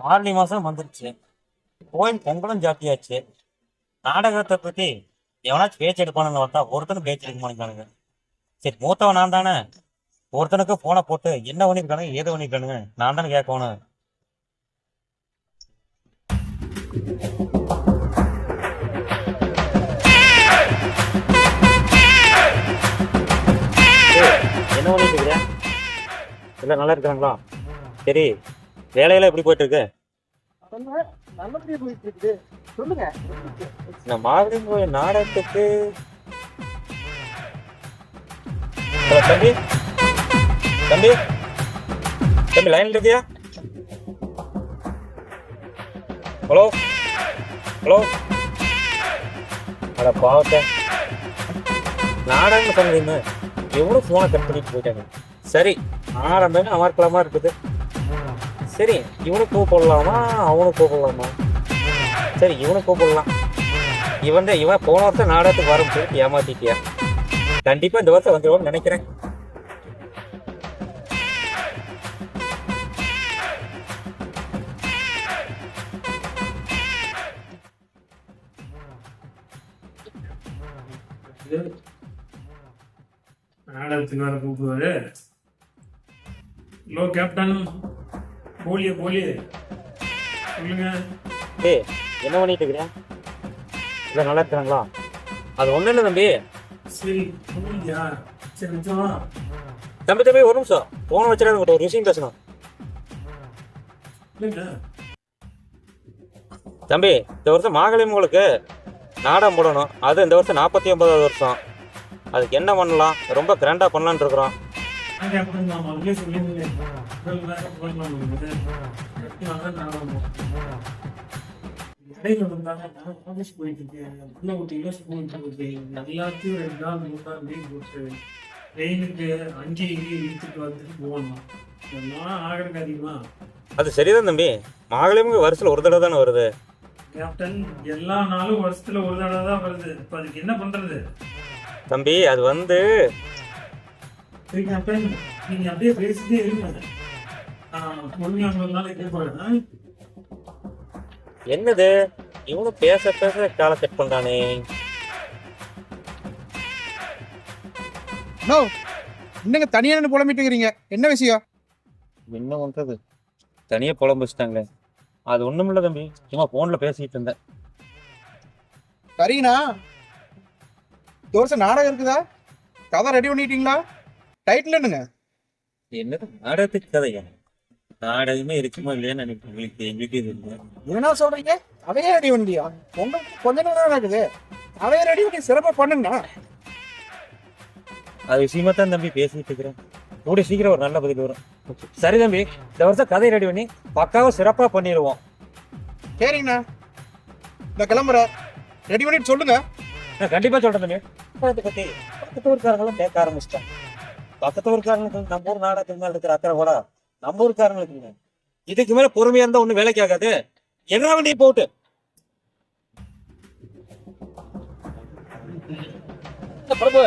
ஆவணி மாசம் வந்துருச்சு. கோயில் பொங்கலும் ஜாத்தியாச்சு நாடகத்தை பத்தி எவனாச்சும் பேச்சு எடுப்பானுங்க பார்த்தா ஒருத்தனும் பேச்சு எடுக்க மாட்டேங்கானுங்க சரி மூத்தவன் நான் தானே. ஒருத்தனுக்கு போனை போட்டு என்ன பண்ணிருக்கானுங்க ஏது பண்ணிருக்கானுங்க நான் தானே கேட்கணும் என்ன பண்ணிட்டு இருக்கிற எல்லாம் நல்லா இருக்காங்களா? சரி. வேலையெல்லாம் எப்படி போயிட்டு இருக்கு நல்லபடியா போயிட்டு இருக்குது சொல்லுங்க. இந்த மாதிரி கோயில் நாடகத்துக்கு. தம்பி. தம்பி. தம்பி லைன்ல இருக்கியா? ஹலோ. ஹலோ. அட பாவத்தை. நாடகம்னு சொன்னீங்க எவ்வளோ ஃபோனை கட் பண்ணிட்டு போயிட்டாங்க. சரி ஆரம்பமே அமர்க்கலாமா இருக்குது. சரி இவனுக்கு கூப்பிடலாமா? அவனுக்கு கூப்பிடலாமா? சரி இவனுக்கு கூப்பிடலாம். இவன் தான் இவன் போன வருஷம் நாடகத்துக்கு வரும் சொல்லி ஏமாத்திட்டியா? கண்டிப்பா இந்த வருஷம் வந்துடுவோம்னு நினைக்கிறேன். நாடகத்துக்கு வர கூப்பிடுவாரு. ஹலோ கேப்டன் போலியே போலியே சொல்லுங்க. ஏய் என்ன பண்ணிட்டு இருக்கிறேன் இல்லை நல்லா இருக்கிறாங்களா? அது ஒன்றும் இல்லை தம்பி. சரி தம்பி தம்பி ஒரு நிமிஷம். போன வச்சுட்டு உங்கள்கிட்ட ஒரு விஷயம் பேசணும். இல்லைங்க தம்பி இந்த வருஷம் மாகழி உங்களுக்கு நாடகம் போடணும். அது இந்த வருஷம் நாற்பத்தி ஒன்பதாவது வருஷம். அதுக்கு என்ன பண்ணலாம்? ரொம்ப கிராண்டாக பண்ணலான்னு இருக்கிறோம். நான் நான் முதல்ல சொல்லியிருந்தேன் முதல் வேற போயிடலாம் உங்களுக்கு. கட்டி வாங்க, நாடகம் போடுறோம். இடையில வந்தாங்க நான் காலேஜ் போயிட்டு இருக்கேன் எல்லாத்தையும் ரெண்டு நாள் மூணு நாள் லீவ் போட்டு ட்ரெயினுக்கு அஞ்சு இழுத்துட்டு வந்துட்டு போகணும் இதெல்லாம் ஆகிறது அதிகமா அது சரிதான் தம்பி மாகழிமுக வருஷத்தில் ஒரு தடவை தானே வருது கேப்டன் எல்லா நாளும் வருஷத்துல ஒரு தடவை தான் வருது இப்ப அதுக்கு என்ன பண்றது தம்பி அது வந்து நீங்க அப்படியே பேசிட்டே கேட்பேன் என்னது? இவனும் பேச பேச காலை செட் பண்றானே. நோ என்னங்க தனியா நின்னு புலம்பிட்டு இருக்கிறீங்க என்ன விஷயம்? என்ன பண்றது? தனியா புலம்பு வச்சுட்டாங்களே அது ஒண்ணும் இல்ல தம்பி. சும்மா போன்ல பேசிட்டு இருந்தேன். சரிங்கண்ணா இந்த வருஷம் நாடகம் இருக்குதா? கதை ரெடி பண்ணிட்டீங்களா? டைட்டில் என்னங்க? என்னது? நாடகத்துக்கு கதையா? நாடகமே இருக்குமா இல்லையான்னு எனக்கு உங்களுக்கு எங்களுக்கு இது இல்லை என்ன சொல்றீங்க? கதையே ரெடி பண்ணியா உங்களுக்கு கொஞ்ச நேரம் இருக்குது. கதையை ரெடி பண்ணி சிறப்பாக பண்ணுங்கண்ணா அது விஷயமா தான் தம்பி பேசிட்டு இருக்கிறேன். கூடிய சீக்கிரம் ஒரு நல்ல பதில் வரும். சரி தம்பி இந்த வருஷம் கதை ரெடி பண்ணி பக்காவா சிறப்பா பண்ணிடுவோம். சரிங்கண்ணா. இந்த கிளம்புறேன் ரெடி பண்ணிட்டு சொல்லுங்க. நான் கண்டிப்பா சொல்றேன் தம்பி. அதை பத்தி பக்கத்து ஊருக்காரங்களும் கேட்க ஆரம்பிச்சிட்டாங்க. பக்கத்து ஊருக்காரங்களுக்கு நம்ம ஊர் நாடகத்துக்கு மேல இருக்கிற அக்கறை கூட நம்ம ஊருக்காரங்களுக்கு. இதுக்கு மேல பொறுமையா இருந்தா ஒண்ணும் வேலைக்கு ஆகாது. என்ன வண்டி போட்டு? பிரபு?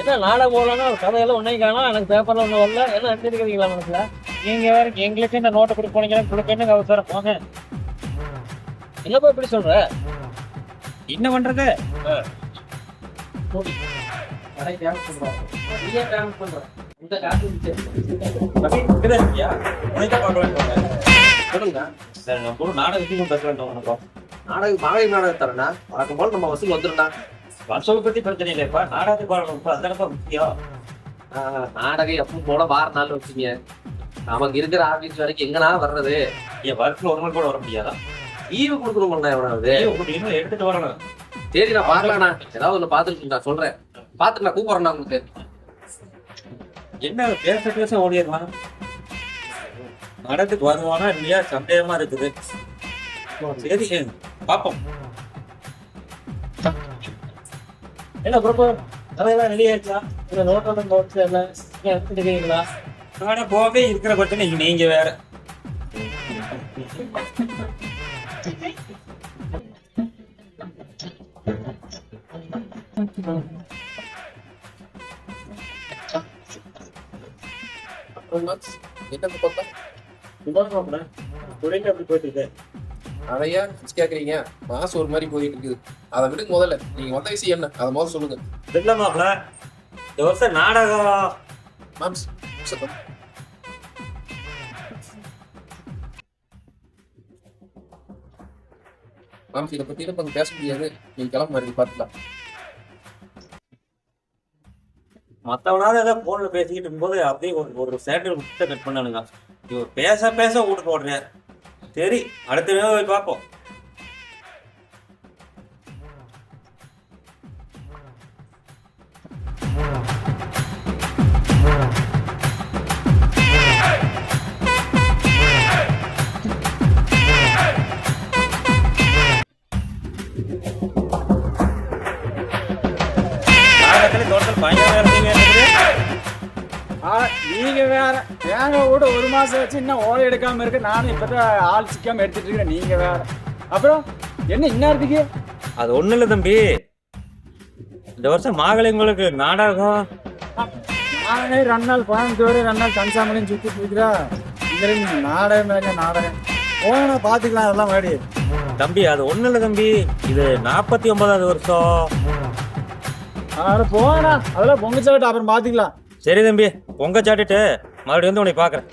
என்ன நாடகம் போடலாம்னா ஒரு கதையெல்லாம் ஒன்றையும் காணும் எனக்கு பேப்பர்ல ஒன்றும் வரல. எல்லாம் எடுத்துருக்கீங்களா மனசுல? நீங்க வேற எங்களுக்கு இந்த நோட்டை கொடுத்து போனீங்கன்னா கொடுப்பேன்னு அவசரம். போங்க என்னப்பா இப்படி சொல்ற? என்ன பண்றது? கடை டேமேஜ் பண்றோம் நீயே டேமேஜ் பண்ற இந்த காசு இப்படிதான் இருக்கியா? சொல்லுங்க. சரி, நம்ம ஊர் நாடகத்தையும் பேசலாம்னு வந்தோம். நாடகம் மகளிர் நாடகம் தரேன்னா வழக்கம் போல நம்ம வசூல் வந்துருந்தா வருஷம் பத்தி பிரச்சனை இல்லையப்பா நாடகத்துக்கு வரணும். அதானப்பா முக்கியம். நாடகம் எப்பவும் போல வார நாள் வச்சுங்க நமக்கு இருக்கிற ஆபீஸ் வரைக்கும் எங்கனா வர்றது. என் வருஷத்துல ஒரு நாள் கூட வர முடியாதா? லீவு கொடுக்கணும் இன்னும் எடுத்துட்டு வரணும். சரி நான் பாக்கலாண்ணா ஏதாவது ஒண்ணு பாத்துட்டு நான் சொல்றேன். பாத்துட்டு நான் கூப்பிடுறேன் உங்களுக்கு. என்ன பேச பேச ஓடிடலாம் நடந்துட்டு வருவானா இல்லையா? சந்தேகமா இருக்குது. சரி பாப்போம். என்ன பிரபு தலையெல்லாம் ரெடி இல்லை இந்த நோட்டோட நோட்ஸ் எல்லாம் எடுத்துக்கிறீங்களா ஆனா போகவே இருக்கிற பிரச்சனை நீங்க வேற. என்ன பார்த்தா தொழில் அப்படி போயிட்டு இருக்கு? அதையா கேக்குறீங்க? மாசம் ஒரு மாதிரி போயிட்டு இருக்குது. அதை விடுங்க முதல்ல. நீங்க வந்த விஷயம் என்ன? அதை முதல்ல சொல்லுங்க. இல்ல மாப்ள இந்த வருஷம் நாடகம். மாம்ஸ் சத்தம். மாம்ஸ் இதை பத்தி கொஞ்சம் பேச முடியாது? நீங்க கிளம்ப மாதிரி பார்த்துக்கலாம் மற்றவனால ஏதோ ஃபோனில் பேசிக்கிட்டு இருக்கும்போது அப்படியே ஒரு ஒரு சேட்டல் விட்டு கட் பண்ணானுங்க. இவர் பேச பேச வீட்டு போடுறேன் சரி அடுத்த போய் பார்ப்போம். நீங்க வேற. தேங்காய் கூட ஒரு மாசம் வச்சு இன்னும் ஓலை எடுக்காம இருக்கு. நானும் இப்பதான் ஆள் சிக்காம எடுத்துட்டு இருக்கேன். நீங்க வேற. அப்புறம் என்ன இந்நேரத்துக்கு அது ஒண்ணும் இல்ல தம்பி. இந்த வருஷம் மாகலை உங்களுக்கு நாடகம் நானே ரெண்டு நாள் கோயம்புத்தூர் ரெண்டு நாள் கன்சாமலையும் சுத்திட்டு இருக்கிறா இதுல நீங்க நாடகம் மேல நாடகம் போனா பாத்துக்கலாம். அதெல்லாம் மாடி தம்பி அது ஒண்ணும் இல்ல தம்பி. இது நாற்பத்தி ஒன்பதாவது வருஷம். போனா. அதெல்லாம் பொங்க சாப்பிட்டு அப்புறம் பாத்துக்கலாம். சரி தம்பி பொங்க சாட்டிட்டு மறுபடியும் வந்து உன்னை பாக்குறேன்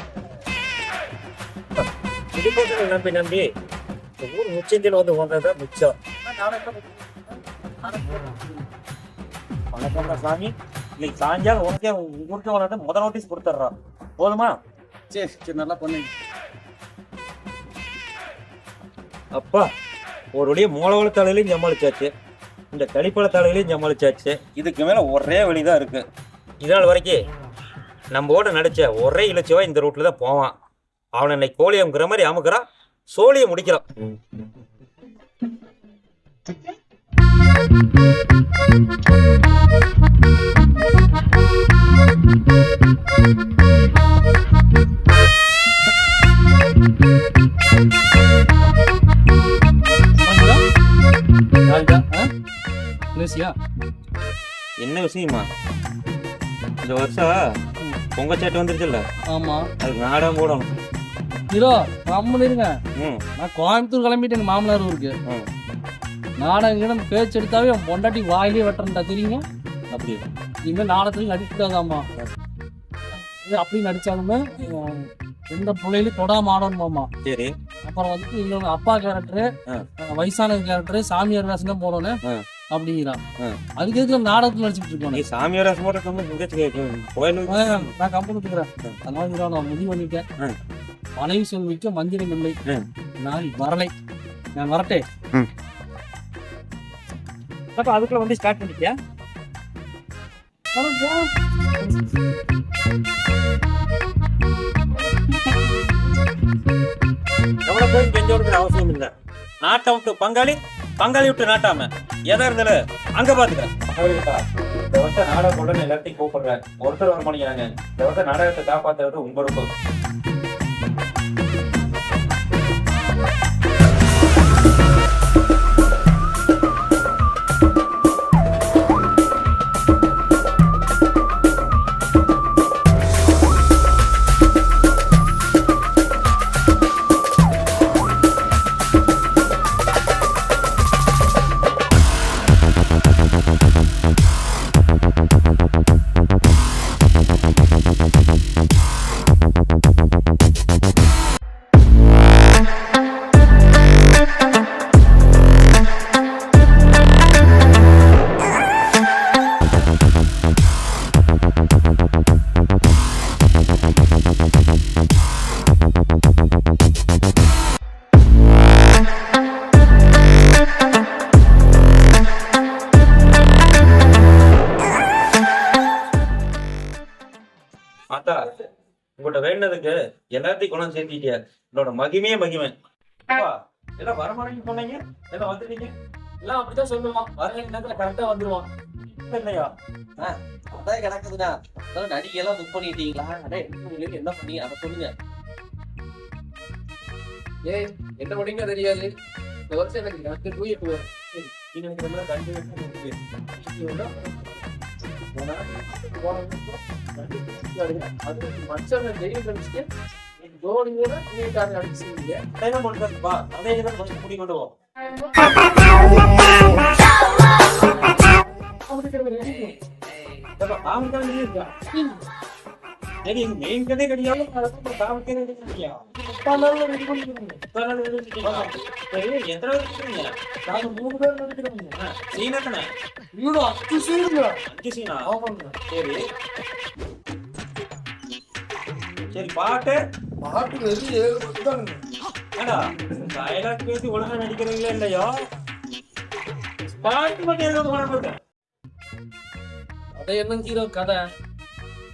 நம்பி நம்பி இந்த ஊர் முச்சந்தியில் வந்து வந்ததுதான் மிச்சம். வணக்கம் சாமி. இன்னைக்கு சாயங்காலம் உனக்கே ஊருக்கு வந்து முத நோட்டீஸ் கொடுத்துட்றான் போதுமா? சரி சரி நல்லா பண்ணுங்க அப்பா ஒரு வழியா மூலவள தலையிலையும் சமாளிச்சாச்சு. இந்த கழிப்பழ தலையிலையும் சமாளிச்சாச்சு. இதுக்கு மேல ஒரே வழிதான் இருக்கு. இதனால் வரைக்கும் நம்ம ஓட நடிச்ச ஒரே இலச்சிவா இந்த ரூட்ல தான் போவான். அவனை இன்னைக்கு கோழி அமுக்கிற மாதிரி அமுக்குறான் சோழியை முடிக்கிறான். என்ன விஷயமா? இந்த வருஷம் பொங்கச்சாட்டு வந்துருச்சுல்ல? ஆமா. அதுக்கு நாடகம் போடணும். ஹீரோ கம்முன்னு இருங்க நான் கோயம்புத்தூர் கிளம்பிட்டு எங்க மாமனார் ஊருக்கு. நாடகம் கிடம் பேச்சு எடுத்தாவே என் பொண்டாட்டி வாயிலே வெட்டுறா தெரியுங்க? அப்படி இனிமேல் நாடகத்துல நடிக்கூடாதாம்மா இது அப்படி நடிச்சாலுமே எந்த பிள்ளையிலும் தொடாம ஆடணுமாம்மா. சரி. அப்புறம் வந்து இன்னொன்று அப்பா கேரக்டரு. வயசான கேரக்டரு சாமியார் வேஷம் தான் போடணும். ஆ. அப்படிங்கிறான். ஆ. அதுக்கு எதுக்கு நாடகத்துல நடிச்சுட்டு நீ இருக்கோம் சாமியார் ரசம் போட்டு கோயில் நான் கம்பெனி கொடுக்குறேன் அதனால நான் முடிவு பண்ணிட்டேன். மனைவி சொல்மிக்க மந்திரம் இல்லை. ஆ. நான் வரலை. நான் வரட்டே. அப்ப அதுக்குள்ள வந்து ஸ்டார்ட் பண்ணிட்டியா? நம்மள போய் கெஞ்ச கொடுக்குற அவசியம் இல்ல நாட்டம் விட்டு பங்காளி பங்காளி விட்டு நாட்டாம. எதா இருந்தாலும் அங்க பாத்துக்கிறேன். வருஷம் நாடகம் உடனே எல்லாத்தையும் கூப்பிடுறேன். ஒருத்தர் வர மாட்டேங்கிறாங்க இந்த வருஷம் நாடகத்தை காப்பாத்துறது உங்க ரொம்ப வேண்டதுக்கு எல்லாத்தையும் குணம் சேர்த்திட்டியா? என்னோட மகிமையே மகிமை. எல்லாம் வரமாட்டேன்னு சொன்னீங்க? எல்லாம் வந்துட்டீங்க? எல்லாம் அப்படிதான் சொல்லுவான் வர நேரத்துல கரெக்டா வந்துருவான் இப்ப இல்லையா? அதான் கிடக்குதுண்ணா அதான் நடிகையெல்லாம் புக் பண்ணிட்டீங்களா? அடே என்ன என்ன பண்ணி அதை சொல்லுங்க. ஏய் என்ன பண்ணீங்க தெரியாது. இந்த வருஷம் எனக்கு டூ இப்போ எனக்கு கண்டு வைக்க அது மச்சம் ஜெயில் கழிச்சுட்டு ரோடு நீட்டாக அடிச்சுங்க அதையெல்லாம் பண்ணுறதுப்பா அதை தான் கொஞ்சம் குடி இருக்கா சரி எங்க மெயின் கதை கிடையாது காமிக்கவே கிடையாது சரி எத்தனை பேர் இருக்கிறீங்க? நாங்க மூணு பேர் நினைக்கிறோம் சீனா தானே இவ்வளோ அச்சு செய்யுங்க அஞ்சு சீனா ஆமாங்க. சரி. சரி பாட்டு? பாட்டு வெறி ஏழு மணி தானுங்க. ஏடா டயலாக் பேசி ஒழுங்கா நடிக்கிறீங்களா இல்லையா? பாட்டு மட்டும் எதுவும் போன அதை என்ன ஹீரோ கதை?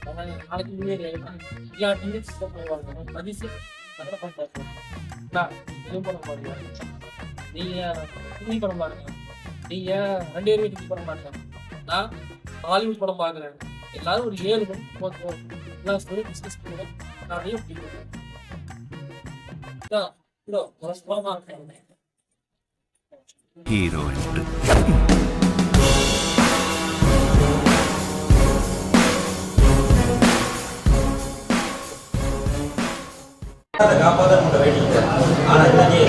அவன் நாளைக்கு முன்னாடி எல்லா டிஎஸ் பண்ணுவாங்க மதிச்சு கதை பண்ணுறாங்க நான் இது படம் பாருங்க ஹிந்தி படம் பாருங்க ரெண்டு பேரும் ஹிந்தி படம் பாருங்க நான் ஹாலிவுட் படம் பார்க்குறேன். எல்லாரும் ஒரு ஏழு மணி போதும் எல்லா ஸ்டோரி டிஸ்கஸ் பண்ணுவேன் நிறைய பிடிக்கும் ஹீரோ என்று காப்பாற்ற முடியும் ஆனா இன்னைக்கு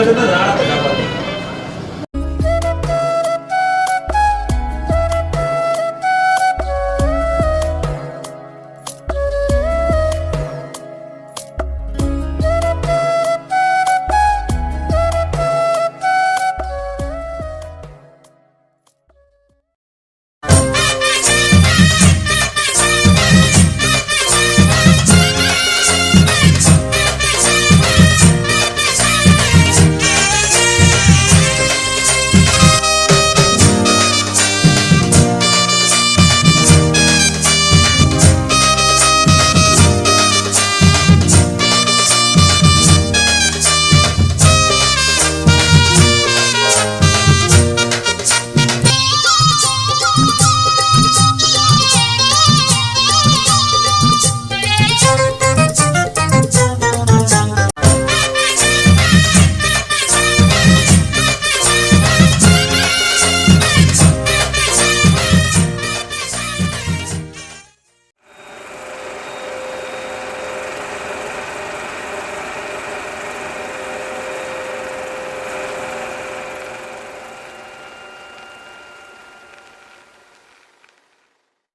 இருந்து ராணத்தை காப்பாற்ற